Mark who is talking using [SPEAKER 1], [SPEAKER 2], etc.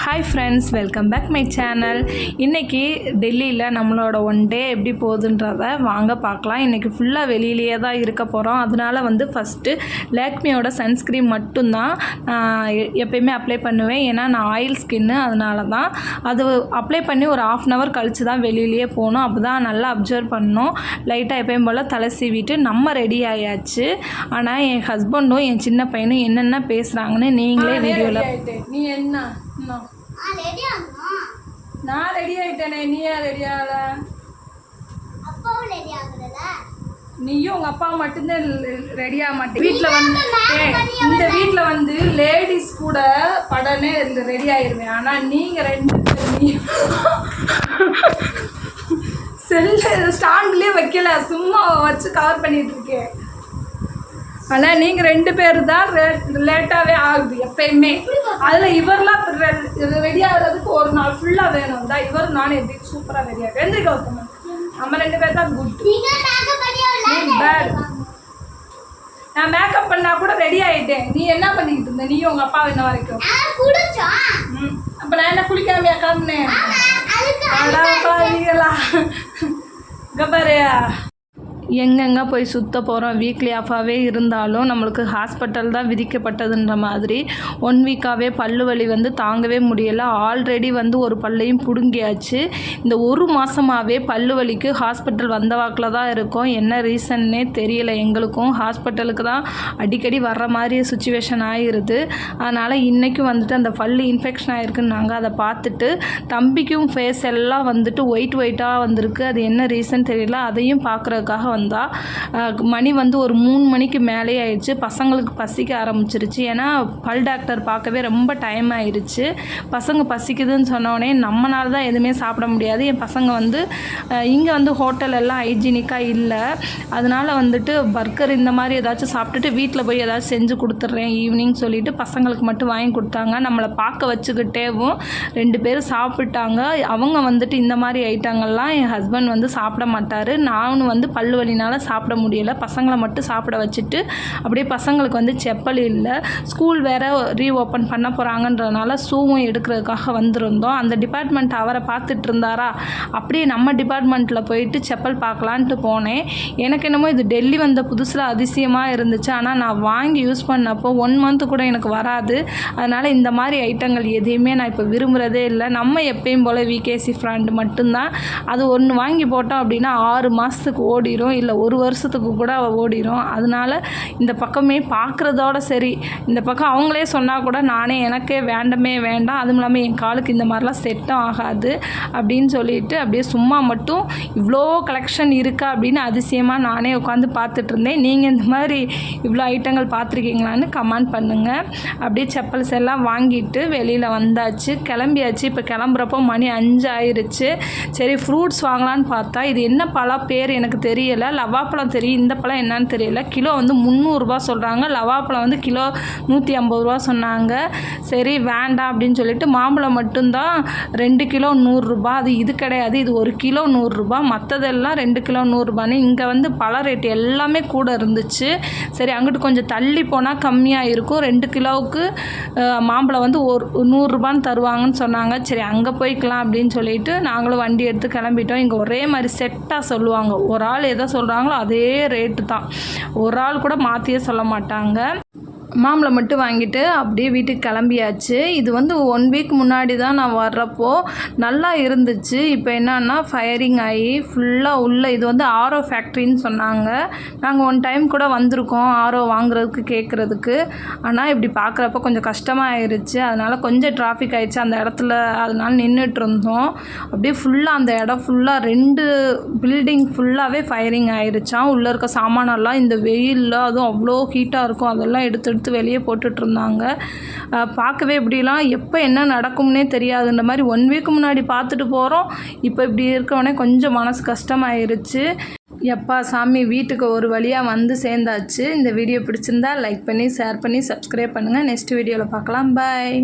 [SPEAKER 1] Hi friends welcome back my channel இன்றைக்கி டெல்லியில் நம்மளோட ஒன் டே எப்படி போகுதுன்றத வாங்க பார்க்கலாம். இன்றைக்கி ஃபுல்லாக வெளியிலேயே தான் இருக்க போகிறோம் அதனால வந்து ஃபஸ்ட்டு லேக்மியோட சன்ஸ்க்ரீம் மட்டும்தான் எப்பயுமே அப்ளை பண்ணுவேன். ஏன்னா நான் ஆயில் ஸ்கின்னு அதனால தான் அது அப்ளை பண்ணி ஒரு ஆஃப் அன் ஹவர் கழித்து தான் வெளியிலேயே போகணும். அப்போ தான் நல்லா அப்சர்வ் பண்ணணும். லைட்டாக எப்பயும் போல் தலை சீவிட்டு நம்ம ரெடி ஆயாச்சு. ஆனால் என் ஹஸ்பண்டும் என் சின்ன பையனும் என்னென்ன பேசுகிறாங்கன்னு நீங்களே வீடியோவில் நீ என்ன? இன்னும் நான் ரெடி ஆயிட்டேனே நீ ஏன் ரெடி ஆகல நீயும் உங்க அப்பா மட்டும்தான் ரெடி ஆக மாட்டேங்க. வீட்டில் வந்து இந்த வீட்டில் வந்து லேடிஸ் கூட படனே ரெடி ஆயிருவேன் ஆனா நீங்க ரெண்டு செல்லு ஸ்டாண்ட்லேயே வைக்கல. சும்மா வச்சு கவர் பண்ணிட்டு இருக்கேன் ஆனால் நீங்கள் ரெண்டு பேர் தான் லேட்டாகவே ஆகுது எப்பயுமே. அதில் இவர்லாம் ரெடி ஆகுறதுக்கு ஒரு நாள் ஃபுல்லாக வேணும். தான் இவர் நானும் எப்படி சூப்பராக ரெடி ஆகும் எந்திரிக்க ஒருத்தவங்க நம்ம ரெண்டு பேர் தான் குட் நீ bad. நான் மேக்கப் பண்ணா கூட ரெடி ஆயிட்டேன். நீ என்ன பண்ணிக்கிட்டு இருந்த? நீயும் உங்க அப்பா இன்ன வரைக்கும். அப்ப நான் என்ன குளிக்காமையா பாவிகளா. இங்க பாரு. எங்கெங்கே போய் சுத்த போகிறோம் வீக்லி ஆஃபாகவே இருந்தாலும் நம்மளுக்கு ஹாஸ்பிட்டல் தான் விதிக்கப்பட்டதுன்ற மாதிரி ஒன் வீக்காகவே பல்லு வலி வந்து தாங்கவே முடியலை. ஆல்ரெடி வந்து ஒரு பல்லையும் பிடுங்கியாச்சு. இந்த ஒரு மாதமாகவே பல்லு வலிக்கு ஹாஸ்பிட்டல் வந்த வாக்கில் தான் இருக்கோம். என்ன ரீசன்னே தெரியல. எங்களுக்கும் ஹாஸ்பிட்டலுக்கு தான் அடிக்கடி வர்ற மாதிரி சுச்சுவேஷன் ஆகிருது அதனால் இன்றைக்கும் வந்துட்டு அந்த பல்லு இன்ஃபெக்ஷன் ஆகிருக்குன்னு நாங்கள் அதை பார்த்துட்டு தம்பிக்கும் ஃபேஸ் எல்லாம் வந்துட்டு ஒயிட் ஒயிட்டாக வந்திருக்கு. அது என்ன ரீசன் தெரியல. அதையும் பார்க்குறதுக்காக வந்து அஹ், மணி வந்து ஒரு மூணு மணிக்கு மேலே ஆயிடுச்சு. பசங்களுக்கு பசிக்க ஆரம்பிச்சிருச்சு. ஏன்னா பல் டாக்டர் பார்க்கவே ரொம்ப டைம் ஆயிடுச்சு பசங்க பசிக்குதுன்னு சொன்னோடனே நம்மனால தான் எதுவுமே சாப்பிட முடியாது. என் பசங்க வந்து இங்கே வந்து ஹோட்டல் எல்லாம் ஹைஜீனிக்காக இல்லை. அதனால் வந்துட்டு பர்கர் இந்த மாதிரி ஏதாச்சும் சாப்பிட்டுட்டு வீட்டில் போய் ஏதாச்சும் செஞ்சு கொடுத்துட்றேன் ஈவினிங் சொல்லிட்டு பசங்களுக்கு மட்டும் வாங்கி கொடுத்தாங்க. நம்மளை பார்க்க வச்சுக்கிட்டேவும் ரெண்டு பேரும் சாப்பிட்டாங்க. அவங்க வந்துட்டு இந்த மாதிரி ஐட்டங்கள்லாம் என் ஹஸ்பண்ட் வந்து சாப்பிட மாட்டார். நானும் வந்து பல்லு வலினால் சாப்பிட முடியல. பசங்களை மட்டும் சாப்பிட வச்சுட்டு அப்படியே பசங்களுக்கு வந்து செப்பல் இல்லை. ஸ்கூல் வேற ரீஓப்பன் பண்ண போகிறாங்கன்றதுனால ஷூவும் எடுக்கிறதுக்காக வந்திருந்தோம். அந்த டிபார்ட்மெண்ட் அவரை பார்த்துட்டு இருந்தாரா? அப்படியே நம்ம டிபார்ட்மெண்ட்டில் போயிட்டு செப்பல் பார்க்கலான்ட்டு போனேன். எனக்கு என்னமோ இது டெல்லி வந்த புதுசில் அதிசயமாக இருந்துச்சு. ஆனால் நான் வாங்கி யூஸ் பண்ணப்போ ஒன் மந்த்து கூட எனக்கு வராது. அதனால் இந்த மாதிரி ஐட்டங்கள் எதையுமே நான் இப்போ விரும்புகிறதே இல்லை. நம்ம எப்பயும் போல் விகேசி ஃப்ராண்டு மட்டும்தான். அது ஒன்று வாங்கி போட்டோம் அப்படின்னா ஆறு மாதத்துக்கு ஓடிரும் இல்லை ஒரு வருஷத்துக்கு கூட ஓடிரும். அதனால இந்த பக்கமே பார்க்குறதோட சரி. இந்த பக்கம் அவங்களே சொன்னால் கூட நானே எனக்கே வேண்டமே வேண்டாம். அதுவும் இல்லாமல் என் காலுக்கு இந்த மாதிரிலாம் செட்டும் ஆகாது அப்படின்னு சொல்லிட்டு அப்படியே சும்மா மட்டும் இவ்வளோ கலெக்ஷன் இருக்கா அப்படின்னு அதிசயமாக நானே உட்காந்து பார்த்துட்டு இருந்தேன். நீங்கள் இந்த மாதிரி இவ்வளோ ஐட்டங்கள் பார்த்துருக்கீங்களான்னு கமெண்ட் பண்ணுங்கள் அப்படியே செப்பல்ஸ் எல்லாம் வாங்கிட்டு வெளியில் வந்தாச்சு. கிளம்பியாச்சு. இப்போ கிளம்புறப்போ மணி அஞ்சு ஆயிடுச்சு சரி ஃப்ரூட்ஸ் வாங்கலான்னு பார்த்தா இது என்ன பல பேர் எனக்கு தெரியல. லவாப்பழம் தெரியும். இந்த பழம் என்னன்னு தெரியல. கிலோ வந்து முந்நூறுரூபா சொல்கிறாங்க லவாப்பழம் வந்து கிலோ நூற்றி ஐம்பது ரூபா சொன்னாங்க. சரி வேண்டாம் அப்படின்னு சொல்லிட்டு மாம்பழம் மட்டும்தான் ரெண்டு கிலோ நூறுரூபா அது இது கிடையாது. இது ஒரு கிலோ நூறுரூபா மற்றதெல்லாம் ரெண்டு கிலோ நூறுரூபான்னு இங்கே வந்து பழ ரேட் எல்லாமே கூட இருந்துச்சு. சரி அங்கிட்டு கொஞ்சம் தள்ளி போனால் கம்மியாக இருக்கும். ரெண்டு கிலோவுக்கு மாம்பழம் வந்து ஒரு நூறுரூபான்னு தருவாங்கன்னு சொன்னாங்க. சரி அங்கே போய்க்கலாம் அப்படின்னு சொல்லிட்டு நாங்களும் வண்டி எடுத்து கிளம்பிட்டோம். இங்கே ஒரே மாதிரி செட்டாக சொல்லுவாங்க. ஒரு ஆள் ஏதோ சொல்கிறாங்களோ அதே ரேட்டு தான். ஒரு ஆள் கூட மாற்றியே சொல்ல மாட்டாங்க. மாம்பழம் மட்டும் வாங்கிட்டு அப்படியே வீட்டுக்கு கிளம்பியாச்சு. இது வந்து ஒன் வீக் முன்னாடி தான் நான் வர்றப்போ நல்லா இருந்துச்சு. இப்போ என்னன்னா ஃபயரிங் ஆகி ஃபுல்லாக உள்ள இது வந்து ஆரோ ஃபேக்ட்ரின்னு சொன்னாங்க. நாங்கள் ஒன் டைம் கூட வந்திருக்கோம் ஆரோ வாங்குறதுக்கு கேட்குறதுக்கு ஆனால் இப்படி பார்க்குறப்ப கொஞ்சம் கஷ்டமாக ஆயிடுச்சு அதனால் கொஞ்சம் டிராஃபிக் ஆயிடுச்சு அந்த இடத்துல. அதனால நின்றுட்டு இருந்தோம் அப்படியே ஃபுல்லாக அந்த இடம் ஃபுல்லாக ரெண்டு பில்டிங் ஃபுல்லாகவே ஃபயரிங் ஆயிடுச்சான் உள்ளே இருக்க சாமானெல்லாம் இந்த வெயிலில் அதுவும் அவ்வளோ ஹீட்டாக இருக்கும். அதெல்லாம் எடுத்து எடுத்து வெளியே போட்டுட்ருந்தாங்க. பார்க்கவே இப்படிலாம் எப்போ என்ன நடக்கும்னே தெரியாதுன்ற மாதிரி ஒன் வீக் முன்னாடி பார்த்துட்டு போகிறோம் இப்போ இப்படி இருக்கவனே கொஞ்சம் மனசு கஷ்டமாயிருச்சு. எப்பா சாமி வீட்டுக்கு ஒரு வழியாக வந்து சேர்ந்தாச்சு. இந்த வீடியோ பிடிச்சிருந்தா லைக் பண்ணி ஷேர் பண்ணி சப்ஸ்கிரைப் பண்ணுங்கள் நெக்ஸ்ட் வீடியோவில் பார்க்கலாம். பாய்